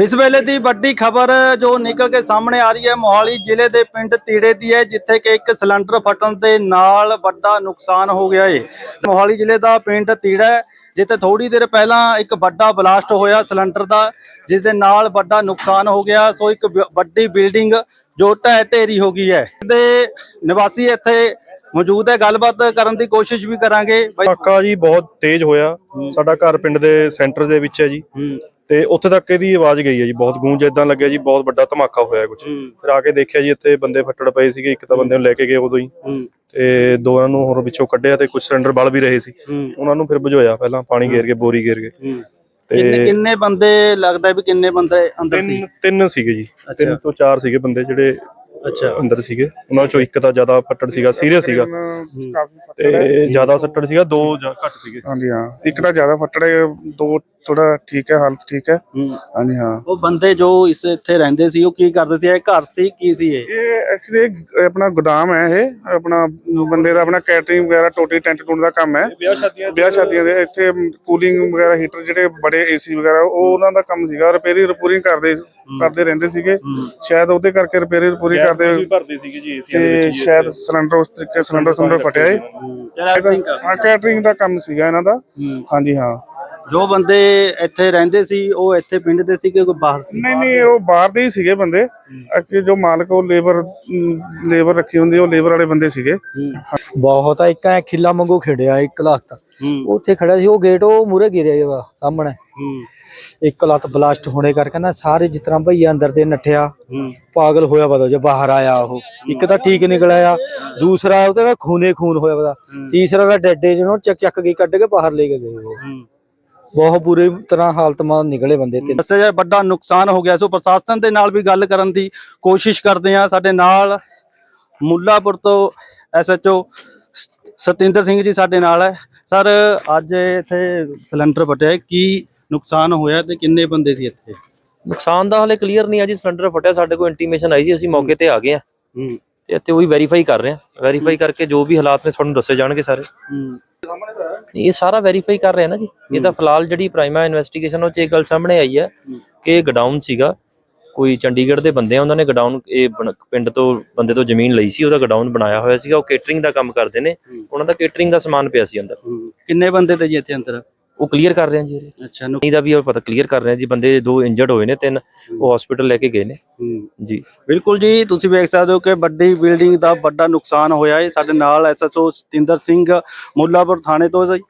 ਇਸ ਵੇਲੇ ਦੀ ਵੱਡੀ ਖਬਰ ਜੋ ਨਿਕਲ ਕੇ ਸਾਹਮਣੇ ਆ ਰਹੀ ਹੈ ਮੋਹਾਲੀ ਜ਼ਿਲ੍ਹੇ ਦੇ ਪਿੰਡ ਤੀੜੇ ਦੀ ਹੈ ਜਿੱਥੇ ਕਿ ਇੱਕ ਸਿਲੰਡਰ ਫਟਣ ਦੇ ਨਾਲ ਵੱਡਾ ਨੁਕਸਾਨ ਹੋ ਗਿਆ ਹੈ ਮੋਹਾਲੀ ਜ਼ਿਲ੍ਹੇ ਦਾ ਪਿੰਡ ਤੀੜਾ ਜਿੱਥੇ ਥੋੜੀ ਦੇਰ ਪਹਿਲਾਂ ਇੱਕ ਵੱਡਾ ਬਲਾਸਟ ਹੋਇਆ ਸਿਲੰਡਰ ਦਾ ਜਿਸ ਦੇ ਨਾਲ ਵੱਡਾ ਨੁਕਸਾਨ ਹੋ ਗਿਆ। ਸੋ ਇੱਕ ਵੱਡੀ ਬਿਲਡਿੰਗ ਜੋ ਢਹਿ ਢੇਰੀ ਹੋ ਗਈ ਹੈ। ਦੇ ਨਿਵਾਸੀ ਇੱਥੇ ਮੌਜੂਦ ਹੈ ਗੱਲਬਾਤ ਕਰਨ ਦੀ ਕੋਸ਼ਿਸ਼ ਵੀ ਕਰਾਂਗੇ। ਧਮਾਕਾ ਜੀ ਬਹੁਤ ਤੇਜ਼ ਹੋਇਆ। ਸਾਡਾ ਘਰ ਪਿੰਡ ਦੇ ਸੈਂਟਰ ਦੇ ਵਿੱਚ ਹੈ ਜੀ। ਤੇ ਉੱਥੇ ਤੱਕ ਇਹਦੀ ਆਵਾਜ਼ ਗਈ ਹੈ ਜੀ ਬਹੁਤ ਗੂੰਜ ਇਦਾਂ ਲੱਗਿਆ ਜੀ ਬਹੁਤ ਵੱਡਾ ਧਮਾਕਾ ਹੋਇਆ ਕੁਝ ਫਿਰ ਆ ਕੇ ਦੇਖਿਆ ਜੀ ਇੱਥੇ ਬੰਦੇ ਫੱਟੜ ਪਏ ਸੀਗੇ ਇੱਕ ਤਾਂ ਬੰਦੇ ਨੂੰ ਲੈ ਕੇ ਗਏ ਉਦੋਂ ਹੀ। ਤੇ ਦੋਵਾਂ ਨੂੰ ਹੋਰ ਵਿੱਚੋਂ ਕੱਢਿਆ ਤੇ ਕੁਝ ਸਿਲੰਡਰ ਬਲ ਵੀ ਰਹੇ ਸੀ। ਉਹਨਾਂ ਨੂੰ ਫਿਰ ਬੁਝਾਇਆ ਪਹਿਲਾਂ ਪਾਣੀ ਘੇਰ ਕੇ ਬੋਰੀ ਘੇਰ ਕੇ। ਤੇ ਕਿੰਨੇ ਬੰਦੇ ਲੱਗਦਾ ਵੀ ਕਿੰਨੇ ਬੰਦੇ ਅੰਦਰ ਸੀ? ਤਿੰਨ ਤਿੰਨ ਸੀਗੇ ਜੀ। ਤਿੰਨ ਤੋਂ ਚਾਰ ਸੀਗੇ ਬੰਦੇ ਜਿਹੜੇ ਅੱਛਾ। ਅੰਦਰ ਸੀਗੇ। ਉਹਨਾਂ ਚੋਂ ਇੱਕ ਤਾਂ ਜ਼ਿਆਦਾ ਫੱਟੜ ਸੀਗਾ ਸੀਰੀਅਸ ਸੀਗਾ। ਤੇ ਜ਼ਿਆਦਾ ਸੱਟੜ ਸੀਗਾ ਦੋ ਜਾਂ ਘੱਟ ਸੀਗੇ। ਹਾਂਜੀ ਹਾਂ। ਇੱਕ ਤਾਂ ਜ਼ਿਆਦਾ ਫੱਟੜ ਦੋ ਥੋੜਾ ਠੀਕ ਹੈ ਹਾਲਤ ਠੀਕ ਹੈ। ਹੂੰ। ਹਾਂਜੀ ਹਾਂ। ਉਹ ਬੰਦੇ ਜੋ ਇਸ ਇੱਥੇ ਰਹਿੰਦੇ ਸੀ ਉਹ ਕੀ ਕਰਦੇ ਸੀ? ਇਹ ਘਰ ਸੀ ਕੀ ਸੀ ਇਹ? ਇਹ ਐਕਚੁਅਲੀ ਆਪਣਾ ਗੋਦਾਮ ਹੈ ਇਹ। ਆਪਣਾ ਬੰਦੇ ਦਾ ਆਪਣਾ ਕੈਟਰਿੰਗ ਵਗੈਰਾ ਟੋਟੀ ਟੈਂਟ ਟੂਨ ਦਾ ਕੰਮ ਹੈ। ਵਿਆਹ ਸ਼ਾਦੀਆਂ ਵਿਆਹ ਸ਼ਾਦੀਆਂ ਦੇ ਇੱਥੇ ਕੂਲਿੰਗ ਵਗੈਰਾ ਹੀਟਰ ਜਿਹੜੇ ਬੜੇ ਏਸੀ ਵਗੈਰਾ ਉਹ ਉਹਨਾਂ ਦਾ ਕੰਮ ਸੀਗਾ। ਰਿਪੇਅਰਿੰਗ ਰਿਪੂਰਿੰਗ ਕਰਦੇ ਕਰਦੇ ਰਹਿੰਦੇ ਸੀਗੇ। ਸ਼ਾਇਦ ਉਹਦੇ ਕਰਕੇ ਰਿਪੇਅਰਿੰਗ ਪੂਰੀ ਕਰਦੇ ਭਰਦੇ ਸੀਗੇ ਜੀ ਏਸੀ ਤੇ ਸ਼ਾਇਦ ਸਿਲੰਡਰ ਉਸ ਤਰੀਕੇ ਸਿਲੰਡਰ ਸਿਲੰਡਰ ਫਟਿਆ ਹਾਂ। ਕੈਟਰਿੰਗ ਦਾ ਕੰਮ ਸੀਗਾ ਇਹਨਾਂ ਦਾ। ਹਾਂਜੀ ਹਾਂ। ਜੋ ਬੰਦੇ ਇੱਥੇ ਰਹਿੰਦੇ ਸੀ ਉਹ ਇੱਥੇ ਪਿੰਡ ਦੇ ਸੀ ਕਿ ਕੋਈ ਬਾਹਰ ਸੀ? ਨਹੀਂ ਨਹੀਂ ਉਹ ਬਾਹਰ ਦੇ ਹੀ ਸੀਗੇ ਬੰਦੇ। ਅੱਗੇ ਜੋ ਮਾਲਕ ਉਹ ਲੇਬਰ ਲੇਬਰ ਰੱਖੀ ਹੁੰਦੀ ਉਹ ਲੇਬਰ ਵਾਲੇ ਬੰਦੇ ਸੀਗੇ। ਬਹੁਤ ਆ ਇੱਕ ਐ ਖਿੱਲਾ ਵਾਂਗੂ ਖੇੜਿਆ ਇੱਕ ਲੱਤ। ਉੱਥੇ ਖੜਾ ਸੀ ਉਹ ਗੇਟ ਉਹ ਮੂਰੇ ਗਿਰਿਆ ਜਵਾ ਸਾਹਮਣੇ। ਇੱਕ ਲੱਤ ਬਲਾਸਟ ਹੋਣੇ ਕਰਕੇ ਨਾ ਸਾਰੇ ਜਿਸ ਤਰ੍ਹਾਂ ਭਈਆ ਅੰਦਰ ਦੇ ਨੱਠਿਆ ਪਾਗਲ ਹੋਇਆ ਪਤਾ ਜੇ ਬਾਹਰ ਆਇਆ ਉਹ। ਇੱਕ ਤਾਂ ਠੀਕ ਨਿਕਲ ਆਇਆ ਦੂਸਰਾ ਉਹਦੇ ਨਾਲ ਖੂਨੇ ਖੂਨ ਹੋਇਆ ਪਤਾ ਤੀਸਰਾ ਦਾ ਡੱਡੇ ਜਿਹਨੂੰ ਚੱਕ ਚੱਕ ਕੇ ਕੱਢ ਕੇ ਬਾਹਰ ਲੈ ਕੇ ਗਏ ਉਹ। ਬਹੁਤ ਬੁਰੀ ਤਰ੍ਹਾਂ ਹਾਲਤਮਾਨ ਨਿਕਲੇ ਬੰਦੇ ਤੇ। ਦੱਸਿਆ ਜਾਏ ਵੱਡਾ ਨੁਕਸਾਨ ਹੋ ਗਿਆ। ਸੋ ਪ੍ਰਸ਼ਾਸਨ ਦੇ ਨਾਲ ਵੀ ਗੱਲ ਕਰਨ ਦੀ ਕੋਸ਼ਿਸ਼ ਕਰਦੇ ਆ ਸਾਡੇ ਨਾਲ ਮੁੱਲਾਪੁਰ ਤੋਂ ਐਸਐਚਓ ਸਤਿੰਦਰ ਸਿੰਘ ਜੀ ਸਾਡੇ ਨਾਲ ਹੈ। ਸਰ ਅੱਜ ਇੱਥੇ ਸਿਲੰਡਰ ਫਟਿਆ। ਕੀ ਨੁਕਸਾਨ ਹੋਇਆ ਤੇ ਕਿੰਨੇ ਬੰਦੇ ਸੀ ਇੱਥੇ? ਨੁਕਸਾਨ ਦਾ ਹਲੇ ਕਲੀਅਰ ਨਹੀਂ ਆ ਜੀ। ਸਿਲੰਡਰ ਫਟਿਆ। ਸਾਡੇ ਕੋਲ ਇੰਟੀਮੇਸ਼ਨ ਆਈ ਸੀ। ਅਸੀਂ ਮੌਕੇ ਤੇ ਆ ਗਏ ਆ ਹੂੰ। ਤੇ ਇੱਥੇ ਉਹੀ ਵੈਰੀਫਾਈ ਕਰ ਰਹੇ ਆ ਵੈਰੀਫਾਈ ਕਰਕੇ ਜੋ ਵੀ ਹਾਲਾਤ ਨੇ ਤੁਹਾਨੂੰ ਦੱਸੇ ਜਾਣਗੇ ਸਾਰੇ। ਹੂੰ। ਇਹ ਸਾਰਾ ਵੈਰੀਫਾਈ ਕਰ ਰਹੇ ਨਾ ਜੀ। ਇਹ ਤਾਂ ਫਿਲਹਾਲ ਜਿਹੜੀ ਪ੍ਰਾਈਮਾ ਇਨਵੈਸਟੀਗੇਸ਼ਨ ਉਹ ਚ ਇਹ ਗੱਲ ਸਾਹਮਣੇ ਆਈ ਹੈ। ਕਿ ਇਹ ਗਡਾਊਨ ਸੀਗਾ। ਕੋਈ ਚੰਡੀਗੜ੍ਹ ਦੇ ਬੰਦੇ ਆ ਉਹਨਾਂ ਨੇ ਗਡਾਊਨ ਇਹ ਪਿੰਡ ਤੋਂ ਬੰਦੇ ਤੋਂ ਜ਼ਮੀਨ ਲਈ ਸੀ ਉਹਦਾ ਗਡਾਊਨ ਬਣਾਇਆ ਹੋਇਆ ਸੀਗਾ। ਉਹ ਕੇਟਰਿੰਗ ਦਾ ਕੰਮ ਕਰਦੇ ਨੇ। ਉਹਨਾਂ ਦਾ ਕੇਟਰਿੰਗ ਦਾ ਸਮਾਨ ਪਿਆ ਸੀ ਅੰਦਰ। ਕਿੰਨੇ ਬੰਦੇ ਤੇ ਜੀ ਇੱਥੇ ਅੰਦਰ? ਉਹ ਕਲੀਅਰ ਕਰ ਰਹੇ ਆ ਜੀ। ਅੱਛਾ ਨਹੀਂ ਦਾ ਵੀ ਉਹ ਪਤਾ ਕਲੀਅਰ ਕਰ ਰਹੇ ਆ ਜੀ ਬੰਦੇ ਦੋ ਇੰਜਰਡ ਹੋਏ ਨੇ ਤਿੰਨ ਉਹ ਹਸਪੀਟਲ ਲੈ ਕੇ ਗਏ ਨੇ। ਹੂੰ। ਜੀ। ਬਿਲਕੁਲ ਜੀ ਤੁਸੀਂ ਵੇਖ ਸਕਦੇ ਹੋ ਕਿ ਵੱਡੀ ਬਿਲਡਿੰਗ ਦਾ ਵੱਡਾ ਨੁਕਸਾਨ ਹੋਇਆ ਹੈ। ਸਾਡੇ ਨਾਲ ਐਸਐਚਓ ਸਤਿੰਦਰ ਸਿੰਘ ਮੁੱਲਾਪੁਰ ਥਾਣੇ ਤੋਂ ਜੀ।